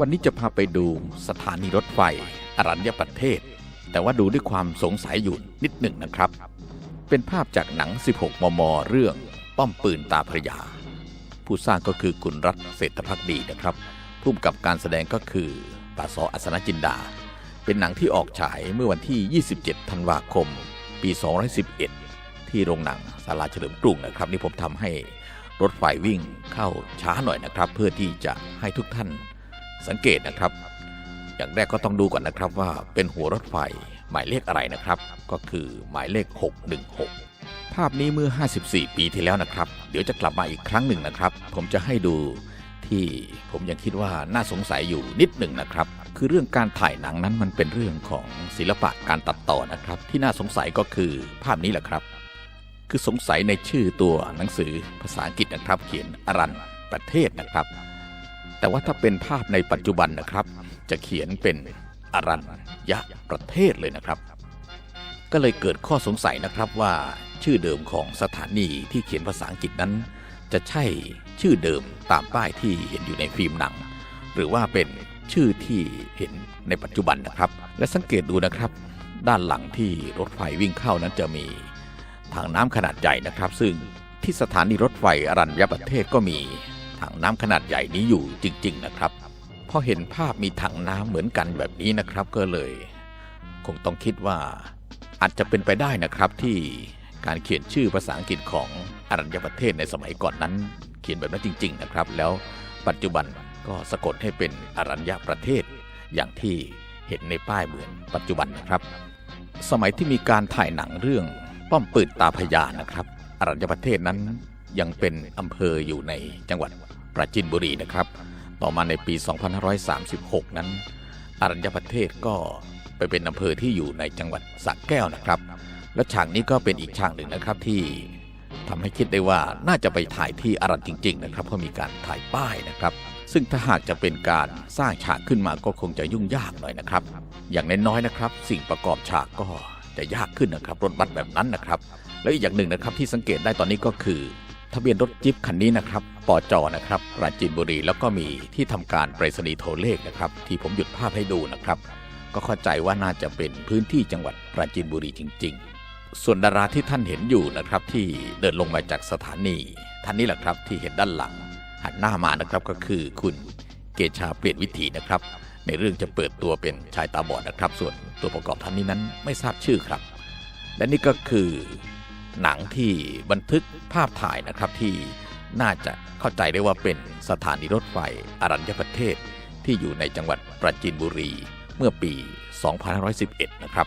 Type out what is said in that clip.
วันนี้จะพาไปดูสถานีรถไฟ อรัญญประเทศ แต่ว่าดูด้วยความสงสัยอยู่นิดหนึ่งนะครับ เป็นภาพจากหนัง 16 มม เรื่องป้อมปืนตาพระยา ผู้สร้างก็คือคุณรัฐเศรษฐพักดีนะครับผู้กำกับการแสดงก็คือปาซออัศนจินดา เป็นหนังที่ออกฉายเมื่อวันที่ 27 ธันวาคม ปี 2011 ที่โรงหนังศาลาเฉลิมกรุงนะครับ นี่ผมทำให้รถไฟวิ่งเข้าช้าหน่อยนะครับ เพื่อที่จะให้ทุกท่าน สังเกตนะครับ อย่างแรกก็ต้องดูก่อนนะครับว่าเป็นหัวรถไฟหมายเลขอะไรนะครับ ก็คือหมายเลข 616 ภาพนี้เมื่อ 54 ปีที่แล้วนะครับ เดี๋ยวจะกลับมาอีกครั้งหนึ่งนะครับ ผมจะให้ดูที่ผมยังคิดว่าน่าสงสัยอยู่นิดหนึ่งนะครับ คือเรื่องการถ่ายหนังนั้นมันเป็นเรื่องของศิลปะการตัดต่อนะครับ ที่น่าสงสัยก็คือภาพนี้แหละครับ คือสงสัยในชื่อตัวหนังสือภาษาอังกฤษนะครับ เขียนอรันประเทศนะครับ แต่ว่าถ้าเป็นภาพในปัจจุบันนะครับ จะเขียนเป็นอรัญยะประเทศเลยนะครับ ก็เลยเกิดข้อสงสัยนะครับว่าชื่อเดิมของสถานีที่เขียนภาษาอังกฤษนั้น จะใช่ชื่อเดิมตามป้ายที่เห็นอยู่ในฟิล์มหนัง หรือว่าเป็นชื่อที่เห็นในปัจจุบันนะครับ และสังเกตดูนะครับ ด้านหลังที่รถไฟวิ่งเข้านั้นจะมีถังน้ำขนาดใหญ่นะครับ ซึ่งที่สถานีรถไฟอรัญญประเทศก็มี ถังน้ำขนาดใหญ่นี้อยู่จริง ๆ นะครับพอเห็นภาพมีถังน้ำเหมือนกันแบบนี้นะครับก็เลย คงต้องคิดว่า อาจจะเป็นไปได้นะครับที่การเขียนชื่อภาษาอังกฤษของอรัญญประเทศในสมัยก่อนนั้น เขียนแบบนั้นจริง ๆ นะครับ แล้วปัจจุบันก็สะกดให้เป็นอรัญญประเทศ อย่างที่เห็นในป้ายเหมือนปัจจุบันนะครับ สมัยที่มีการถ่ายหนังเรื่องป้อมปืนตาพญานะครับอรัญญประเทศนั้นยังเป็นอำเภออยู่ในจังหวัด ปราจีนบุรีนะครับ ต่อมาในปี 2536 นั้นอรัญญประเทศก็ไปเป็นอำเภอที่อยู่ในจังหวัดสระแก้วนะครับ และฉากนี้ก็เป็นอีกฉากหนึ่งนะครับที่ทำให้คิดได้ว่าน่าจะไปถ่ายที่อรัญจริง ๆ นะครับเพราะมีการถ่ายป้ายนะครับ ซึ่งถ้าหากจะเป็นการสร้างฉากขึ้นมาก็คงจะยุ่งยากหน่อยนะครับ อย่างน้อยๆนะครับ สิ่งประกอบฉากก็จะยากขึ้นนะครับรถบัสแบบนั้นนะครับ แล้วอีกอย่างหนึ่งนะครับที่สังเกตได้ตอนนี้ก็คือ ทะเบียนรถจิ๊บคันนี้นะครับปอจอนะครับปราจีนบุรีแล้วก็มีที่ทำการไปรษณีย์โทรเลขนะครับ ที่ผมหยุดภาพให้ดูนะครับ ก็เข้าใจว่าน่าจะเป็นพื้นที่จังหวัดปราจีนบุรีจริง ๆ ส่วนดาราที่ท่านเห็นอยู่นะครับ ที่เดินลงมาจากสถานี ท่านนี้แหละครับที่เห็นด้านหลัง หันหน้ามานะครับก็คือคุณเกชาเปลี่ยนวิถีนะครับ ในเรื่องจะเปิดตัวเป็นชายตาบอดนะครับ ส่วนตัวประกอบท่านนี้นั้นไม่ทราบชื่อครับ และนี่ก็คือ หนังที่บันทึกภาพถ่ายนะครับที่น่าจะเข้าใจได้ว่าเป็นสถานีรถไฟอรัญญประเทศ ที่อยู่ในจังหวัดปราจีนบุรีเมื่อปี 2511 นะครับ